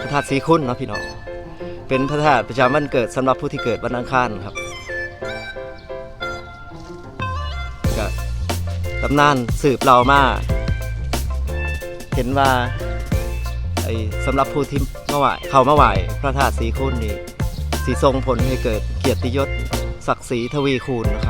พระธาตุศรีคุณเนาะพี่น้องเป็นพระธาตุประจำวันเกิดสำหรับผู้ที่เกิดวันอังคารครับก็ตำนานสืบเรามาเห็นว่าไอ้สำหรับผู้ที่มาไหวเขามาไหวพระธาตุศรีคุณนี่สีทรงผลให้เกิดเกียรติยศศักดิ์ศรีทวีคูณนะครับ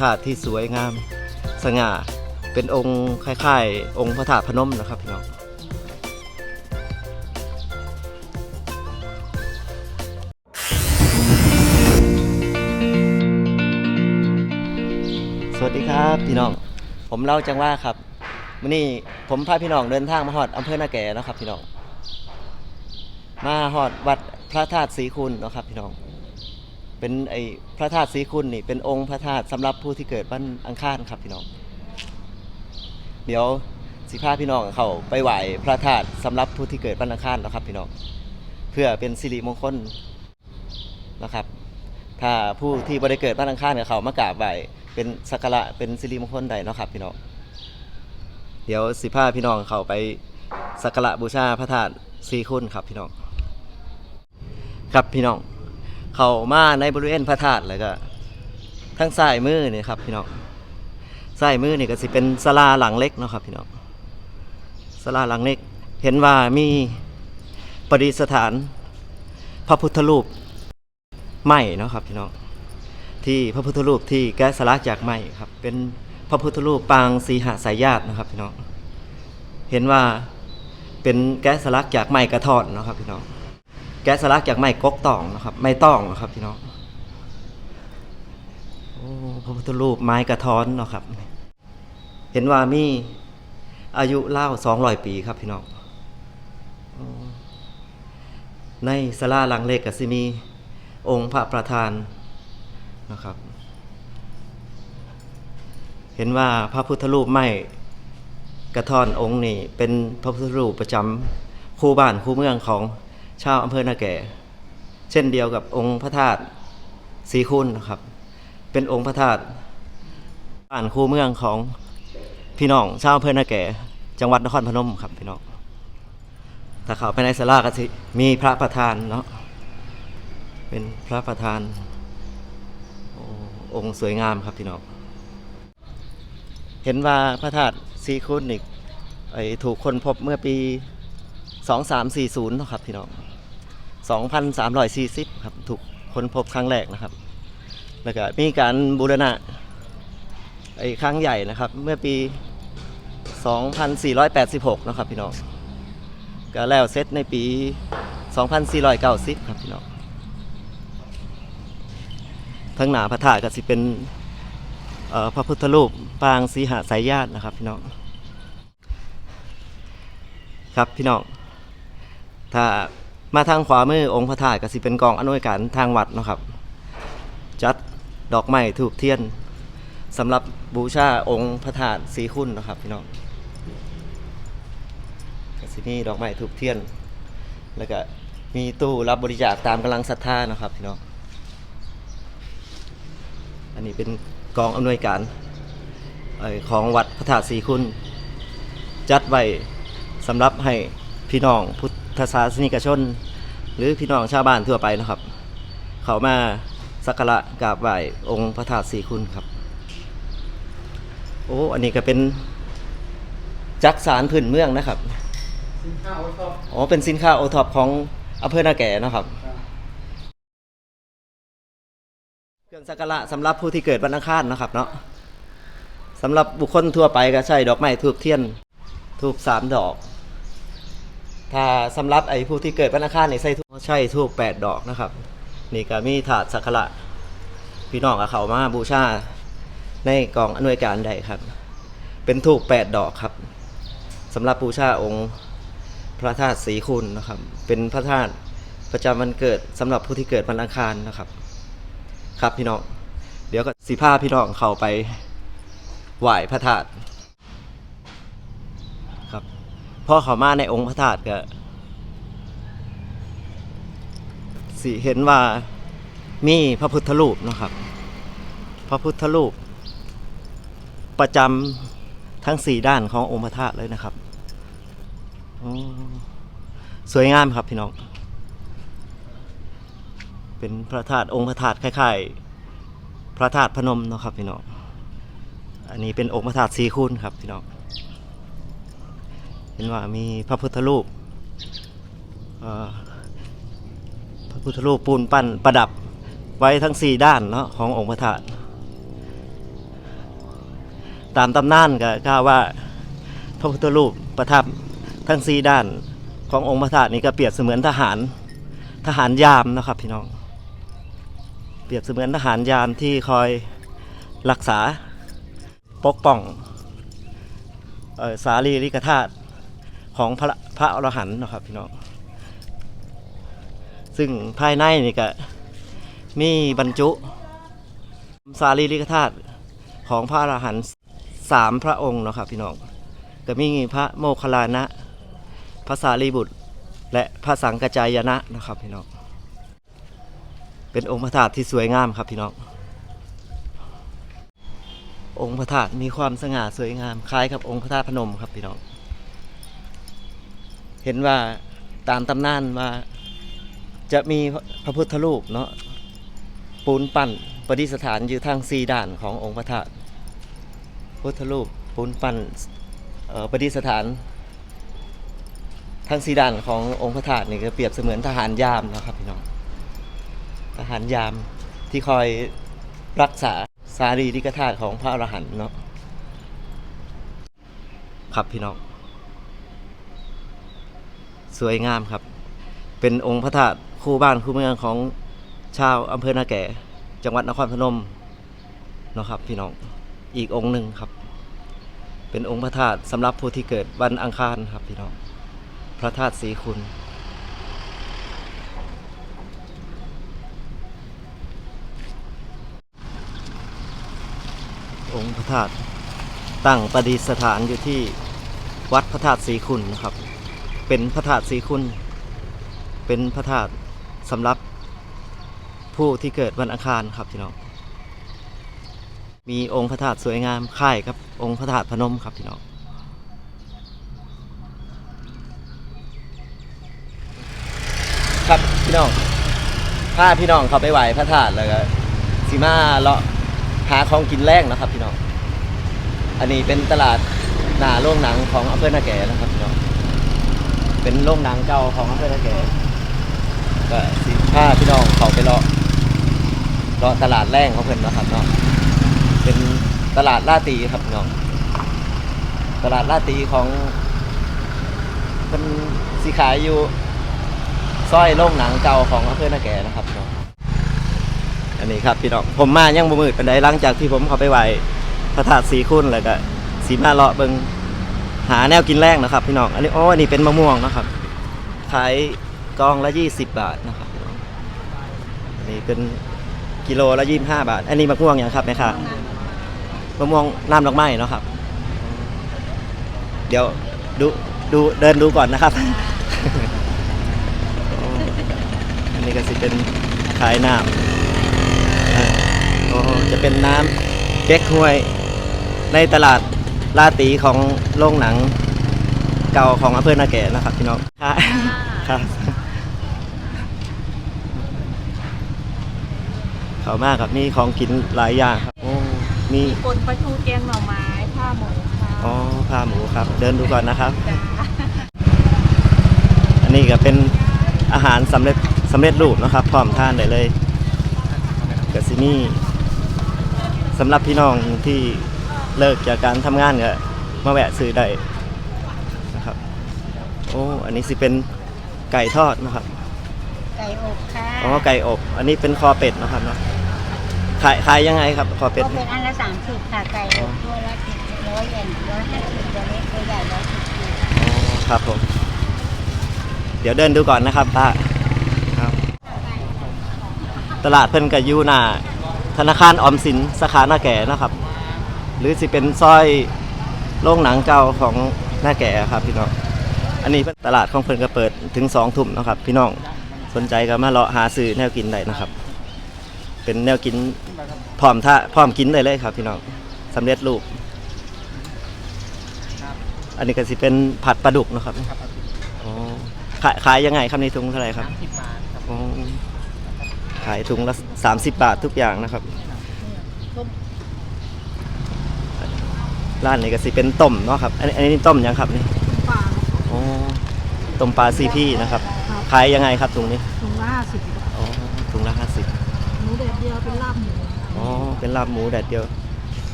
ธาตุที่สวยงาม สง่า เป็นองค์คล้ายๆ องค์พระธาตุพนมนะครับพี่น้องสวัสดีครับพี่น้อง ผมเล่าจังว่าครับวันนี้ผมพาพี่น้องเดินทางมาฮอดอำเภอนาแก่นะครับพี่น้อง มาฮอดวัดพระธาตุศรีคุณนะครับพี่น้อง เป็นไอพระธาตุศรีคุณนี่เป็นองค์พระธาตุสำหรับผู้ที่เกิดวันอังคารครับพี่น้อง เดี๋ยวสิพาพี่น้องเขาไปไหว้พระธาตุสำหรับผู้ที่เกิดวันอังคารนะครับพี่น้อง เพื่อเป็นสิริมงคลนะครับ ถ้าผู้ที่บ่ได้เกิดวันอังคารกับเขามากราบไหว้เป็นสักการะเป็นสิริมงคลใดเนาะครับพี่น้อง เดี๋ยวสิพาพี่น้องเขาไปสักการะบูชาพระธาตุศรีคุณครับพี่น้อง ครับพี่น้อง เข้ามาในบริเวณพระธาตุแล้วก็ทั้งซ้ายมือนี่ครับพี่น้องซ้ายมือนี่ก็สิเป็นศาลาหลังเล็กเนาะครับพี่น้องศาลาหลังเล็กเห็นว่ามีประดิษฐาน พระพุทธรูปไม้เนาะครับพี่น้องที่พระพุทธรูปที่แกะสลักจากไม้ครับเป็นพระพุทธรูปปางสีหสายญาตินะครับพี่น้องเห็นว่าเป็นแกะสลักจากไม้กระทอนเนาะครับพี่น้อง แกะสลักจากไม้กกตองนะครับ ไม้ต้องนะครับพี่น้องโอ้พระพุทธรูปไม้กระท้อนนะครับ เห็นว่ามีอายุเล่าสองร้อยปีครับพี่น้องในสลาหลังเล็กก็สิมีองค์พระประธานนะครับ เห็นว่าพระพุทธรูปไม้กระท่อนองค์นี้เป็นพระพุทธรูปประจำคู่บ้านคู่เมืองของ ชาวอำเภอนาแก่ เช่นเดียวกับองค์พระธาตุศรีคุณนะครับ เป็นองค์พระธาตุบ้านคูเมืองของพี่น้องชาวอำเภอนาแก่ จังหวัดนครพนมครับพี่น้องถ้าเข้าไปในศาลาก็สิมีพระประธานเนาะเป็นพระประธานอองค์สวยงามครับพี่น้อง เห็นว่าพระธาตุศรีคุณนี่ไอถูกคนพบเมื่อปี 2340เนาะครับพี่น้อง2,340ครับถูกค้นพบครั้งแรกนะครับ แล้วก็มีการบูรณะไอ้ครั้งใหญ่นะครับ เมื่อปี 2486นะครับพี่น้องก็แล้วเสร็จในปี 2490ครับพี่น้องทั้งหนาพระธาตุก็สิเป็นพระพุทธรูปปางสีหสายญาตินะครับพี่น้องครับพี่น้อง ถ้ามาทางขวามือองค์พระธาตุก็สิเป็นกองอำนวยการทางวัดเนาะครับ จัดดอกไม้ถูกเทียนสำหรับบูชาองค์พระธาตุสีคุณนะครับพี่น้องก็สิมีดอกไม้ถูกเทียน แล้วก็มีตู้รับบริจาคตามกำลังศรัทธานะครับพี่น้องอันนี้เป็นกองอำนวยการอของวัดพระธาตุสีคุณ จัดไว้สำหรับให้พี่น้องพุทธ ทศาสนิกชน หรือพี่น้องชาวบ้านทั่วไปนะครับ เขามาสักการะกราบไหว้องค์พระธาตุสีคุณครับ โอ้อันนี้ก็เป็นจักสารพื้นเมืองนะครับสินค้าโอท็อปอ๋อเป็นสินค้าโอท็อปของอำเภอนาแก่นะครับ เครื่องสักการะสำหรับผู้ที่เกิดวันอังคารนะครับเนาะสำหรับบุคคลทั่วไปก็ใช้ดอกไม้ทูบเทียนทูบสามดอก ถ้าสำหรับไอ้ผู้ที่เกิดวันอังคารนี่ใช้ทูบใช่ทูบแปดดอกนะครับ นี่ก็มีถาดสักการะพี่น้องกับเขามาบูชาในกองอำนวยการใดครับ เป็นทูบแปดดอกครับสำหรับบูชาองค์พระธาตุศรีคุณนะครับ เป็นพระธาตุประจำวันเกิดสำหรับผู้ที่เกิดวันอังคารนะครับ ครับพี่น้อง เดี๋ยวก็สีผ้าพี่น้องเข้าไปไหว้พระธาตุ พ อเขามาในองค์พระธาตุก็สิเห็นว่ามีพระพุทธรูปนะครับ พระพุทธรูป ประจำทั้งสี่ด้านขององค์พระธาตุเลยนะครับสวยงามครับพี่น้อง เป็นพระธาตุองค์พระธาตุคล้ายๆ พระธาตุพนมนะครับพี่น้อง อันนี้เป็นองค์พระธาตุสีคูณครับพี่น้อง ห็นว่ามีพระพุทธรูปพระพุทธรูปปูนปั้นประดับไว้ทั้งสี่ด้านเนาะขององค์พระธาตุตามตำนานก็กล่าวว่าพระพุทธรูปประทับทั้งสี่ด้านขององค์พระธาตุนี้ก็เปรียบเสมือนทหารทหารยามนะครับพี่น้อง เปรียบเสมือนทหารยามที่คอยรักษาปกป้องออสารีริกธาตุ ของพระพระอรหันต์นะครับพี่น้องซึ่งภายในนี่ก็มีบรรจุสารีริกธาตุของพระอรหันต์สามพระองค์นะครับพี่น้องก็มีพระโมคคัลลานะพระสารีบุตร และพระสังกจายนะนะครับพี่น้องเป็นองค์พระธาตุที่สวยงามครับพี่น้ององค์พระธาตุมีความสง่าสวยงามคล้ายกับองค์พระธาตุพนมครับพี่น้อง เห็นว่าตามตำนานว่าจะมีพระพุทธรูปเนาะปูนปั้นประดิษฐานอยู่ทางสีด่านขององค์พระธาตุพุทธรูปปูนปั้นประดิษฐานทั้งสีด่านขององค์พระธาตุนี่ก็เปรียบเสมือนทหารยามนะครับพี่น้องทหารยามที่คอยรักษาสารีริกธาตุของพระอรหันต์เนาะครับพี่น้อง สวยงามครับ เป็นองค์พระธาตุคู่บ้านคู่เมืองของชาวอำเภอนาแก่ จังหวัดนครพนมเนาะครับพี่น้องอีกองค์หนึ่งครับ เป็นองค์พระธาตุสำหรับผู้ที่เกิดวันอังคารครับพี่น้องพระธาตุศรีคุณองค์พระธาตุตั้งประดิษฐานอยู่ที่วัดพระธาตุศรีคุณนะครับ เป็นพระธาตุศรีคุณ เป็นพระธาตุสำหรับผู้ที่เกิดวันอังคารครับพี่น้อง มีองค์พระธาตุสวยงามคล้ายกับองค์พระธาตุพนมครับพี่น้องครับพี่น้องพาพี่น้องเขาไปไหว้พระธาตุแล้วก็สีมาเลาะหาของกินแรงนะครับพี่น้อง อันนี้เป็นตลาดหน้าโรงหนังของอำเภอนาแก่นะครับ เป็นโรงหนังเก่าของอำเภอนาแก่ก็สีพาพี่น้องเขาไปเลาะเลาะตลาดแรงเขาเพิ่นนะครับเนาะเป็นตลาดลาตีครับน้องตลาดลาตีของเป็นสีขายอยู่ซอยโรงหนังเก่าของอำเภอนาแก่นะครับน้องอันนี้ครับพี่น้องผมมายังบ่มืดปานใดหลังจากที่ผมเขาไปไหวพระธาตุสีคุณแล้วก็สีมาเลาะเบิง หาแนวกินแรกนะครับ พี่น้อง อันนี้อ๋ออันนี้เป็นมะม่วงนะครับ ขายกองละ20บบาทนะครับพี่น้องอันนี้เป็นกิโลละ25บาท อันนี้มะม่วงอย่างครับแม่ค้ามะม่วงน้ำดอกไม้เนาะครับ เดี๋ยวดูดูเดินดูก่อนนะครับ อันนี้ก็สิเป็นขายน้ำอ่าโอ้จะเป็นน้ำเก๊กฮวยในตลาด ลาตีของโรงหนังเก่าของอำเภอนาแก่นะครับพี่น้องครับครับ เขามากครับนี่ของกินหลายอย่างครับโอ้มีปนปลาทูแกงหน่อไม้ผ้าหมูค่ะอ๋อผ้าหมูครับ เดินดูก่อนนะครับ จ้าอันนี้ก็เป็นอาหารสำเร็จสำเร็จรูปนะครับพร้อมทานได้เลยกสินี่สำหรับพี่น้องที่ เลิกจากการทำงานก็มาแวะซื้อได้นะครับ โอ้อันนี้สิเป็นไก่ทอดนะครับไก่อบค่ะอ๋อไก่อบ อันนี้เป็นคอเป็ดนะครับเนาะขายขายยังไงครับคอเป็ดก็เป็นอันละสามสิบค่ะไก่อบตัวละสิบร้อยเยนร้อยห้าสิบตัวเล็กตัวใหญ่ร้อยสิบอ๋อครับผมเดี๋ยวเดินดูก่อนนะครับป้าครับตลาดเพิ่นกับยูหนาธนาคารออมสินสาขาหน้าแก่นะครับ หรือสิเป็นซอยโรงหนังเก่าของหน้าแก่ครับพี่น้อง อันนี้ตลาดของเพิ่นก็เปิดถึงสองทุ่มเนาะครับ พี่น้องสนใจก็มาเลาะหาซื้อแนวกินได้นะครับ เป็นแนวกินพร้อมท่าพร้อมกินได้เลยครับ พี่น้องสำเร็จรูป อันนี้ก็สิเป็นผัดปลาดุกเนาะครับอ๋อขายขายยังไงครับในถุงเท่าไหร่ครับสิบบาทครับ อ๋อขายถุงละ30 บาททุกอย่างนะครับ ร้านนี้ก็สิเป็นต้มเนาะครับ อันนี้อันนี้ต้มยังครับนี่ปลาอ๋อต้มปลาซีพี่นะครับขายยังไงครับถุงนี้ถุงละห้าสิบอ๋อถุงละห้าสิบหมูแดดเดียวเป็นลาบหมูอ๋อเป็นลาบหมูแดดเดียว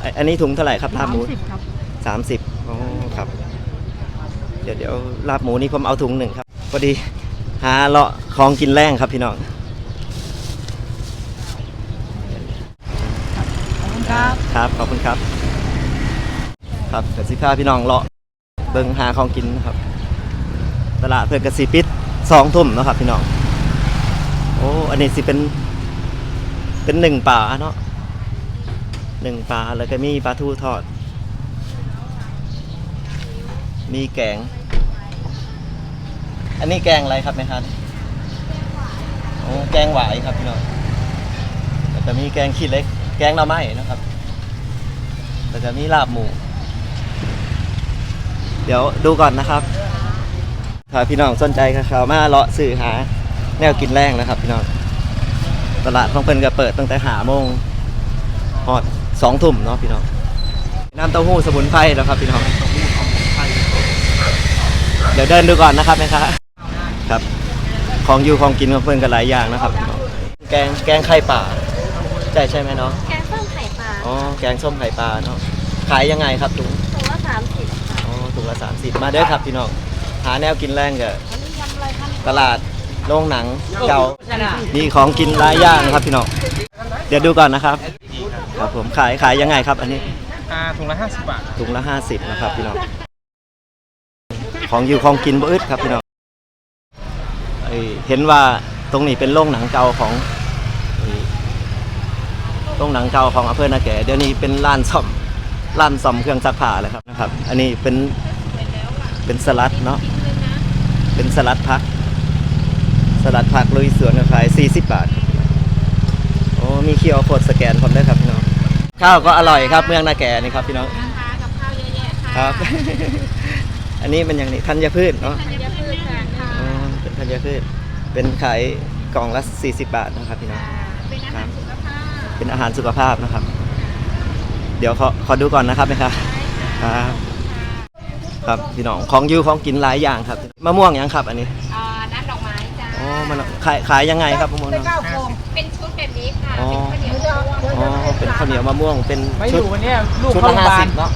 ไอ้อันนี้ถุงเท่าไหร่ครับลาบหมูสิบครับสามสิบอ๋อครับ เดี๋ยวเดี๋ยวลาบหมูนี่ผมเอาถุงหนึ่งครับพอดีหาเลาะของกินแรงครับพี่น้องขอบคุณครับครับ ขอบคุณครับ ครับเดี๋ยวสิพาพี่น้องเลาะเบิ่งหาของกินนะครับ ตลาดเพื่อนกสิปิดสองทุ่มนะครับ พี่น้องโอ้อันนี้สิเป็น เป็นหนึ่งป่าเนาะหนึ่งปลาแล้วก็มีปลาทูทอด มีแกง อันนี้แกงอะไรครับแม่ครับโอ้แกงหวายครับพี่น้องแล้วก็มีแกงขี้เล็ก แกงหน่อไม้นะครับ แล้วก็มีลาบหมู เดี๋ยวดูก่อนนะครับถ้าพี่น้องสนใจก็เข้ามาเลาะสื่อหา แนวกินแรงนะครับ พี่น้องตลาดของเพิ่นก็เปิดตั้งแต่หาโมงฮอดสองทุ่มเนาะพี่น้องน้ำเต้าหู้สมุนไพรแล้วครับพี่น้องเดี๋ยวเดินดูก่อนนะครับแม่ค้าครับ ของอยู่ของกินของเพิ่นก็หลายอย่างนะครับพี่น้องแกงแกงไข่ป่าใช่ใช่ไหมเนาะแกงส้มไข่ปลาอ๋อแกงส้มไข่ปลาเนาะขายยังไงครับถุงถุงละสามสิบค่ะอ๋อ ถุงละสามสิบมาเด้อครับพี่น้องหาแนวกินแรงกับอันนี้ยำอะไรคะตลาดโรงหนังเก่ามีของกินหลายอย่างนะครับพี่น้องเดี๋ยวดูก่อนนะครับครับผมขายขายยังไงครับอันนี้อ่าถุงละห้าสิบบาทถุงละห้าสิบนะครับพี่น้องของอยู่ของกินบ่อึดครับพี่น้องเอ้ยเห็นว่าตรงนี้เป็นโรงหนังเก่าของเอ้ยโรงหนังเก่าของอำเภอนาแก่เดี๋ยวนี้เป็นร้านซ่อมร้านซ่อมเครื่องซักผ้าเลยครับนะครับ อันนี้เป็น เป็นสลัดเนาะเป็นสลัดผัก สลัดผักลุยสวนก็ขาย40 บาทโอ้มีเคียวโคดสแกนพร้อมได้วยครับพี่น้องข้าวก็อร่อยครับเมืองนาแก่นี่ครับพี่น้องนะคะกับข้าวเยอะแยะค่ะครับ อันนี้มันอย่างนี้ธัญพืชเนาะธัญพืชค่ะอ๋อเป็นธัญพืชเป็นขายกล่องละ 40 บาทนะครับพี่น้องเป็นอาหารสุขภาพเป็นอาหารสุขภาพนะครับ เดี๋ยวขอขอดูก่อนนะครับนะครับครับ ครับพี่น้องของอยูของกินหลายอย่างครับมะม่วงยังครับอันนี้อ่าน้ำดอกไม้จ้าอ๋อมันขายขายยังไงครับมะม่วงเนาะเป็นชุดแบบนี้ค่ะอ๋อ เป็นข้าวเหนียวมะม่วงอ๋อเป็นข้าวเหนียวมะม่วงเป็นไม่อชุดยู่วันเนี้ยลูกชุดเข้าละโรงพห้ายาบาสิลบเนาะ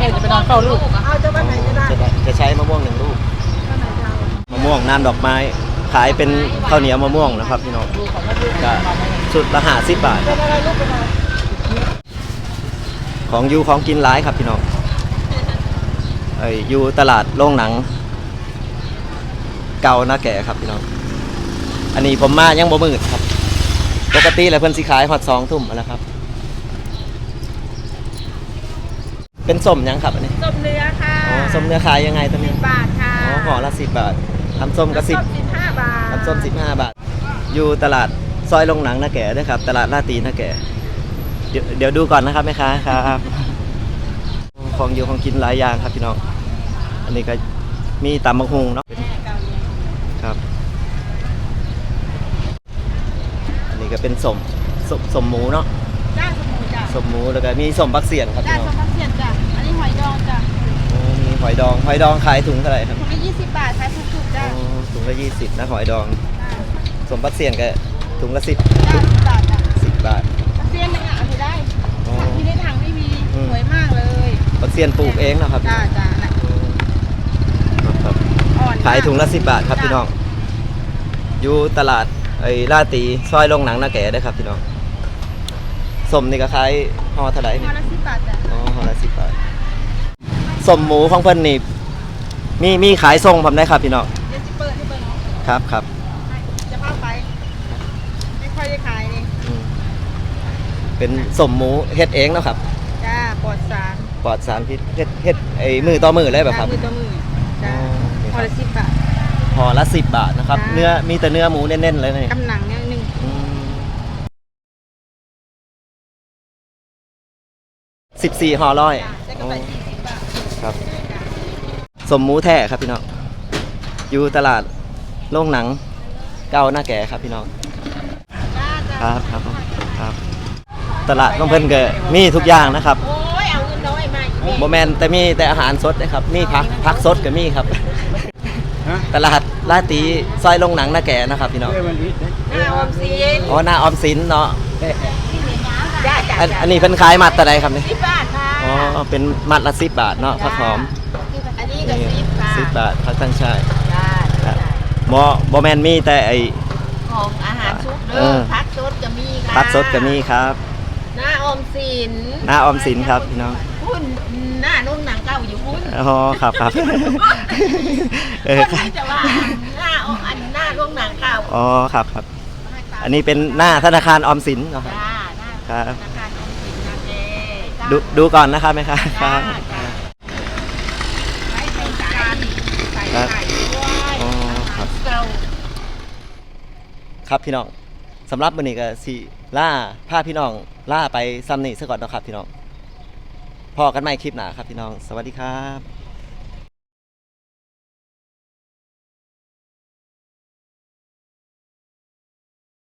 เนี่ยจะไปนอนเฝ้าลูกเอาจะวันไหนก็ได้จะได้จะใช้มะม่วงหนึ่งลูกมะม่วงน้ำดอกไม้ ขายเป็นข้าวเหนียวมะม่วงนะครับพี่น้องก็ชุดละห้าสิบบาทของอยูของกินหลายครับพี่น้องไอ้อยู่ตลาดโรงหนัง เก่านาแก่ครับพี่น้อง อันนี้ผมมายังบ่มืดครับ ปกติแล้วเพิ่นสิขายฮอดสองทุ่มแล้วครับ เป็นส้มยังครับอันนี้ส้มเนื้อค่ะอ๋อส้มเนื้อขายยังไงตัวนี้ บาทค่ะอ๋อห่อละสิบบาททำส้มก็สิบ สิบห้าบาทน้ำส้ม15 บาท อยู่ตลาดซอยลงหนังนาแก่ด้วยครับ ตลาดลาดตีนาแก่ เดี๋ยวเดี๋ยวดูก่อนนะครับแม่ค้าครับ ของอยู่ของกินหลายอย่างครับพี่น้อง อันนี้ก็มีตำมะฮุงเนาะครับ อันนี้ก็เป็นสมสมสมหมูเนาะจ้าสมุนจ้าสมหมูแล้วก็มีสมบักเสียนครับจ้าพี่น้สองมพักเสียนจ้าอันนี้หอยดองจ้าโอ้มีหอยดองหอยดองขายถุงเท่าไหร่ครับถุงละยี่สิบบาทขายถูกๆจ้าโอ้ถุงละยี่สิบนะหอยดอง สมบักเสียนก็ถุงละสิบจ้าสิบบาทจ้าสิบบาทพักเสียนหนึ่งอะเอาไปได้อ๋อถังที่ได้ถังไม่มีอืมสวยมากเลยบักเสียนปลูกเองนะครับจ้าจ้าน่ะ ครับ อ่อนมก ขายถุงละสิบบาทครับพี่น้อง อยู่ตลาดไอ้ลาดตีซอยโรงหนังนาแก่ได้อครับพี่น้องสมนี่ก็ขายห่อเท่าไหร่ห่นี่อละสิบบาทจ้าอ๋อห่อละสิบบาทสมหมูของเพิ่นนี่มีมีขายส่งผมได้ครับพี่น้อง เดี๋ยวจะเปิดให้เปิดเนาะครับครับจะพาไป ไม่ค่อยได้ขายเลยอืมเป็นสมหมูเฮ็ดเองเนาะครับ จ้าปลอดสารปลอดสารพิษเฮ็ดเฮ็ดไอ้มือต่อมือเลยแบบครับจ้ามือต่อมืออ๋จ้าออ ละสิบบาท ห่อละ10บาทนะครับ จ้า เนื้อมีแต่เนื้อหมูเน้นๆเลยนี่กำหนังเนี่ยหนึ่งสิบสี่ห่อร้อยแล้วก็ไปสี่สิบบาทครับสมหมูแท้ครับพี่น้อง อยู่ตลาดโรงหนังเก้าหน้าแก่ครับพี่น้องครับครับผมครับ ตลาดน้องเพิ่นก็มีทุกอย่างนะครับโอ้ยเอาเงินน้อยมาอีกโมแมนแต่มีแต่อาหารสดนะครับ มีพักพักสดก็มีครับ ฮะตลาดลาดตีซอยโรงหนังหน้าแก่นะครับพี่น้องเอ้ยวันนี้หน้าออมสินอ๋อหน้าออมสินเนาะจ้าจ้าอันอันนี้เพิ่นขายมัดแต่ใดครับนี่สิบบาทค่ะอ๋อเป็นมัดละสิบบาทเนาะผักหอมอันนี้ก็สิบค่ะสิบบาทผักตั้งชายจ้าครับบอบอแมนมีแต่ไอ ของอาหารซุปเด้เอออ พักสดก็มีค่ะผักสดก็มีครับ หน้าออมสินหน้าออมสินครับพี่น้อง คุณ หน้านุ่นหนังเก่าอยู่คุณอ๋อครับครับเออคนที่จะว่าหน้าออมอันหน้าโรงหนังเก่าอ๋อครับครับ อันนี้เป็นหน้าธนาคารออมสินเนาะครับ จ้าหน้าครับ ธนาคารออมสินนะเจ๊จ้าดูดูก่อนนะครับไหมครับคจ้ารับ จ้าไว้เป็นจานใส่ครับไข่ด้วยอ๋อครับ เก่า ครับพี่น้องสำหรับวันนี้ก็สิล่าพาพี่น้องล่าไปซัมนี่ซะก่อนเนาะครับพี่น้อง พอกันใหม่คลิปหน้าครับพี่น้อง สวัสดีครับ